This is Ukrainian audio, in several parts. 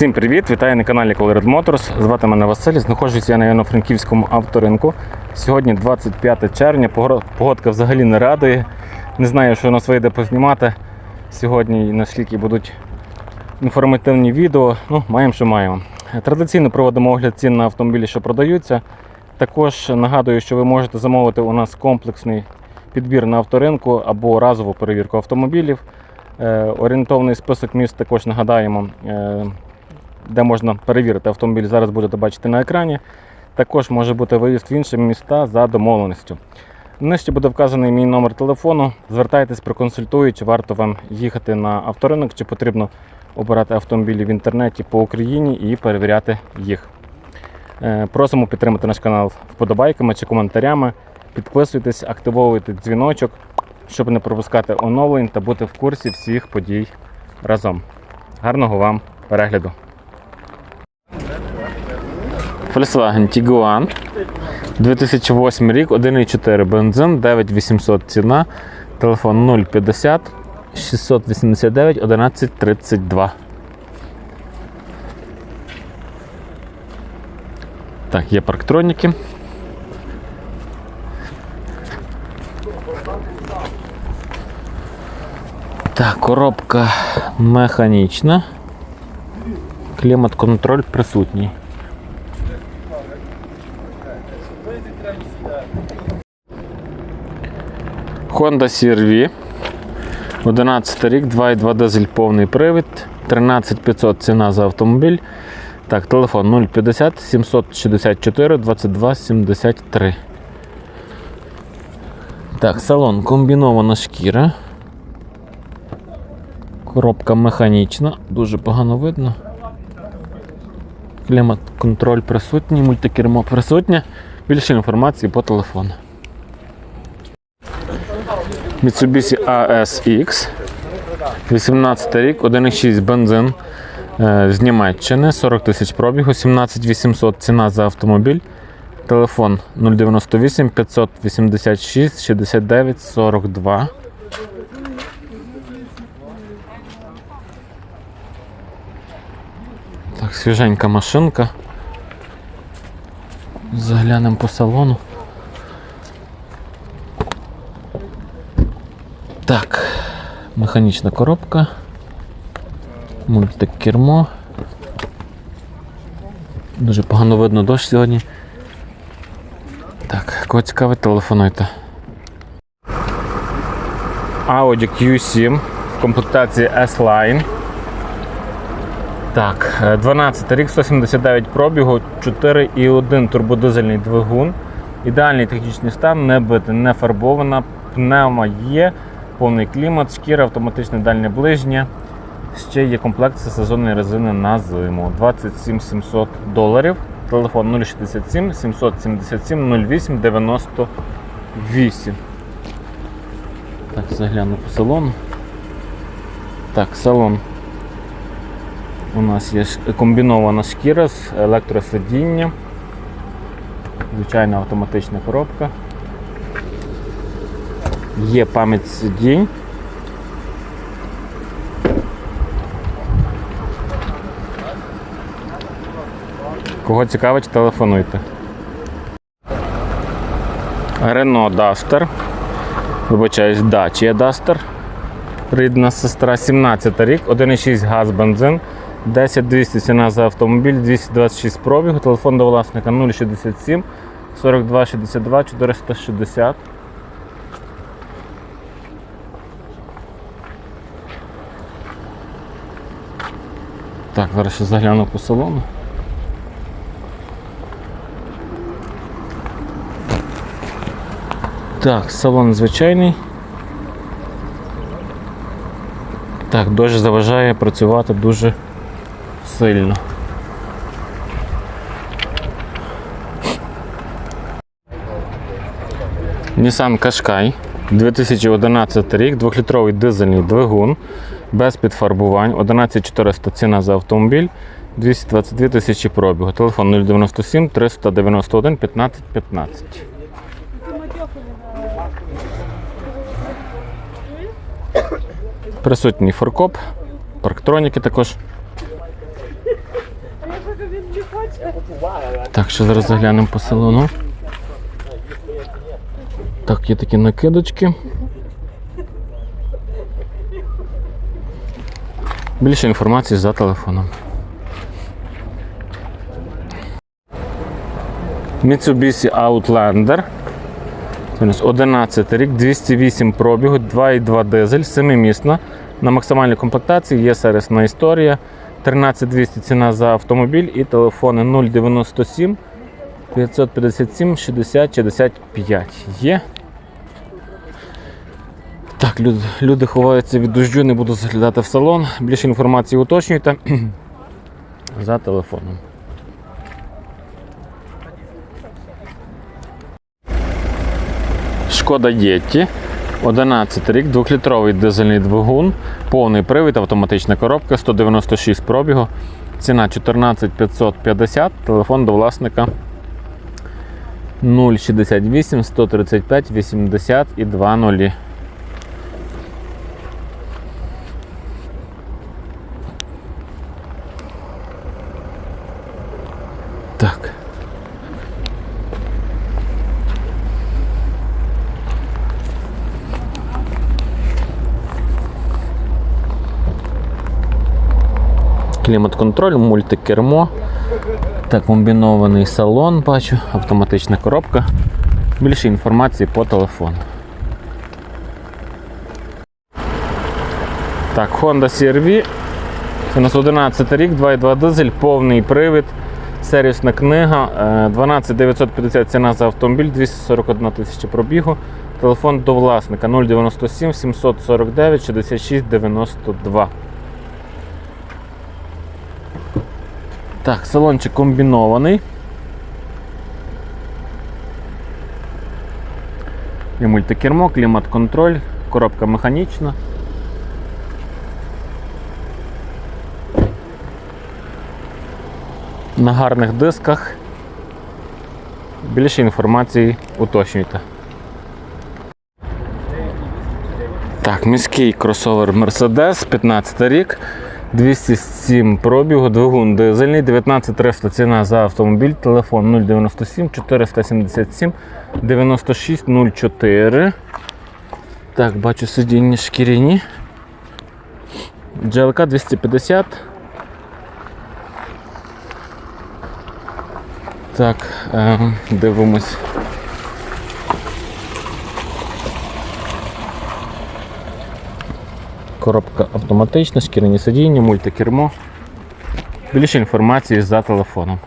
Всім привіт! Вітаю на каналі Colored Motors. Звати мене Василь. Знаходжуся я на Івано-Франківському авторинку. Сьогодні 25 червня. Погодка взагалі не радує. Не знаю, що нас вийде познімати сьогодні наскільки будуть інформативні відео. Ну, маємо, що маємо. Традиційно проводимо огляд цін на автомобілі, що продаються. Також нагадую, що ви можете замовити у нас комплексний підбір на авторинку або разову перевірку автомобілів. Е, Орієнтовний список міст також нагадаємо, е, де можна перевірити автомобіль. Зараз будете бачити на екрані. Також може бути виїзд в інші міста за домовленістю. Нижче буде вказаний мій номер телефону. Звертайтесь, проконсультую, чи варто вам їхати на авторинок, чи потрібно обирати автомобілі в інтернеті по Україні і перевіряти їх. Е, Просимо підтримати наш канал вподобайками чи коментарями. Підписуйтесь, активовуйте дзвіночок, щоб не пропускати оновлень та бути в курсі всіх подій разом. Гарного вам перегляду! Volkswagen Tiguan 2008 рік, 1,4 бензин, 9800 ціна, телефон 050 689 1132. Так, є парктроніки. Так, коробка механічна. Клімат-контроль присутній. Honda CR-V. 11 рік, 2,2 дизель повний привід, 13500 ціна за автомобіль. Так, телефон 050 764 22 73. Так, салон комбінована шкіра. Коробка механічна, дуже погано видно. Клімат-контроль присутній, мультикермо присутнє. Більше інформації по телефону. Mitsubishi ASX. 18 рік, 1,6 бензин е, з Німеччини, 40 тисяч пробігу, 17800 ціна за автомобіль. Телефон 098 586 69 42. Так, свіженька машинка. Заглянемо по салону. Так, механічна коробка, мультикермо. Дуже погано видно дощ сьогодні. Так, кого цікавить, телефонуйте. Audi Q7 в комплектації S-Line. Так, е, 12 рік, 179 пробігу, 4,1 турбодизельний двигун. Ідеальний технічний стан, не бита, не фарбована, пневма є, повний клімат, шкіра, автоматичне дальнє ближнє. Ще є комплекція сезонної резини на зиму. 27 700 доларів. Телефон 067 777 08 98. Так, загляну по салону. Так, салон. У нас є комбінована шкіра з електросидінням. Звичайна автоматична коробка. Є пам'ять сидінь. Кого цікавить, телефонуйте. Renault Duster. Вибачаюсь, Dacia Duster. Рідна сестра 17 рік, 1,6 газ бензин, 10 200 ціна за автомобіль, 226 пробігу, телефон до власника 067 42 62 460. Так, зараз ще загляну по салону. Так, салон звичайний. Так, дощ заважає працювати дуже сильно. Nissan Qashqai 2011 рік, 2-літровий дизельний двигун, без підфарбувань, 11400 ціна за автомобіль, 222 тисячі пробігу. Телефон 097 391 15 15. Присутній форкоп, парктроніки також. Так, що зараз заглянемо по салону. Так, є такі накидочки. Більше інформації за телефоном. Mitsubishi Outlander. Це у нас 11 рік, 208 пробігу, 2,2 дизель, 7-місна. На максимальній комплектації є сервісна історія. 13200 ціна за автомобіль і телефони 097 557 60 65 є. Так, люди, люди ховаються від дощу, не буду заглядати в салон. Більше інформації уточнюйте за телефоном. Шкода Єтті. 11 рік, 2-літровий дизельний двигун, повний привід, автоматична коробка, 196 пробігу. Ціна 14 550, телефон до власника 068 135 80 і 2 Так. Клімат-контроль, мультикермо. Так, комбінований салон, бачу, автоматична коробка. Більше інформації по телефону. Так, Honda CR-V. Це у нас 11 рік, 2,2 дизель, повний привід, сервісна книга, е, 12 950 ціна за автомобіль, 241 тисяча пробігу. Телефон до власника 097 749 66 92. Так, салончик комбінований. Є мультикермо, клімат-контроль, коробка механічна. На гарних дисках. Більше інформації уточнюйте. Так, міський кросовер Mercedes, 15 рік. 207 пробігу, двигун дизельний, 19300 ціна за автомобіль, телефон 097 477 96 04. Так, бачу сидіння шкіряні. GLK 250. Так, е, дивимось. Коробка автоматична, шкіряні сидіння, мультикермо. Більше інформації за телефоном.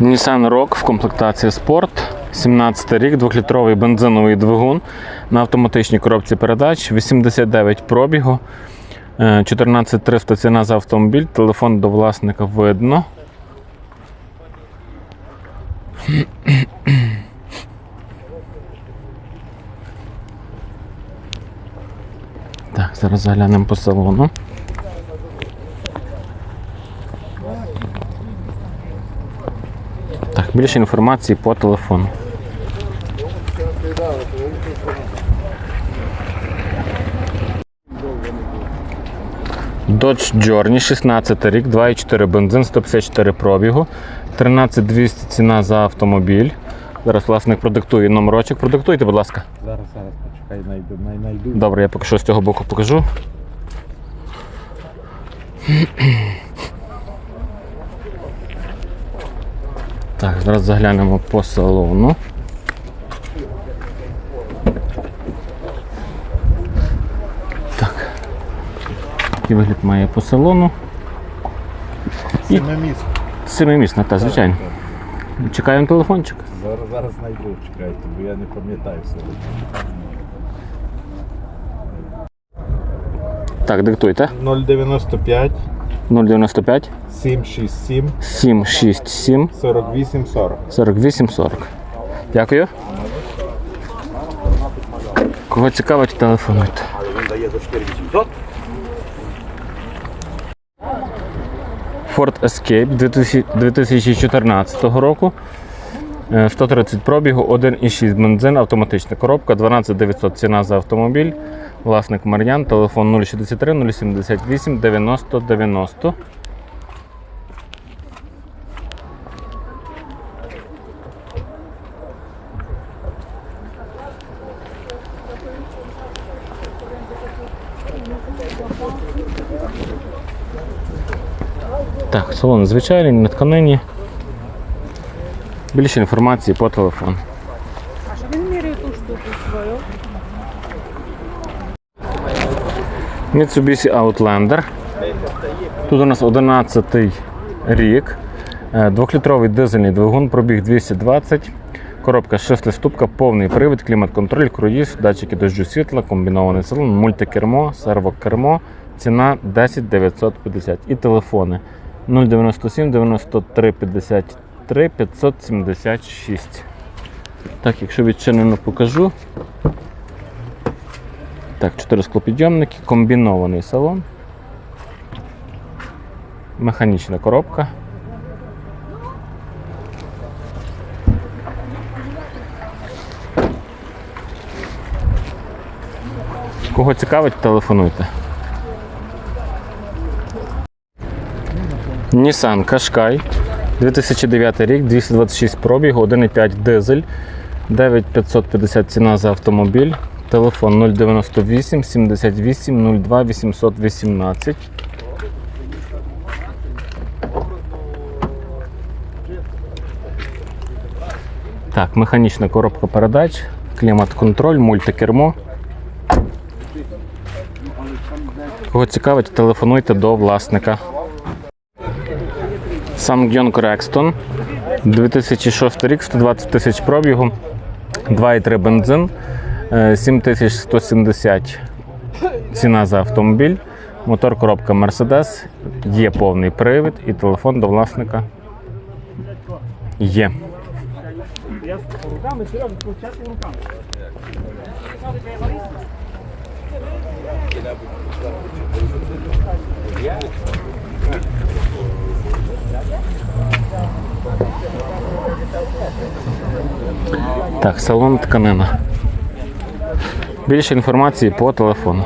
Nissan Rogue в комплектації Sport. 17 рік, 2-літровий бензиновий двигун на автоматичній коробці передач, 89 пробігу, 14300 ціна за автомобіль, телефон до власника видно. Так, зараз заглянемо по салону. Так, більше інформації по телефону. Dodge Journey, 16 рік, 2,4 бензин, 154 пробігу, 13200 ціна за автомобіль. Зараз власник продиктує номерочок. Продиктуйте, будь ласка. Зараз, зараз, почекай, найду, най, найду. Добре, я поки що з цього боку покажу. Так, зараз заглянемо по салону. Який вигляд має по салону. Сіме місце. Семимісна, та, звичайно. Чекаємо телефончик. Зараз, зараз знайду, чекайте, бо я не пам'ятаю все. Так, диктуйте. 095 095 767 767 48 40. 48 40. Дякую. Кого цікавить, телефонуйте. Він дає за 4800. Ford Escape 2014 року. Е, 130 пробігу, 1,6 бензин, автоматична коробка, 12 900 ціна за автомобіль. Власник Мар'ян, телефон 063 078 90 90. Так, салон звичайний, на тканині. Більше інформації по телефону. А що він міряє ту штуку свою? Mitsubishi Outlander. Тут у нас 11 рік. Е, Двохлітровий дизельний двигун, пробіг 220. Коробка 6 ступка, повний привід, клімат-контроль, круїз, датчики дощу світла, комбінований салон, мультикермо, сервокермо. Ціна 10 950. І телефони 097 93 53 576. Так, якщо відчинено покажу. Так, 4 склопідйомники, комбінований салон. Механічна коробка. Кого цікавить, телефонуйте. Nissan Qashqai 2009 рік, 226 пробігу, 1,5 дизель, 9550 ціна за автомобіль. Телефон 098 78 02 818. Так, механічна коробка передач, клімат-контроль, мультикермо. Кого цікавить, телефонуйте до власника. Samgyong Rexton. 2006 рік, 120 тисяч пробігу, 2,3 бензин, е, 7170 ціна за автомобіль, мотор коробка Mercedes, є повний привід і телефон до власника є. Так, салон тканина. Більше інформації по телефону.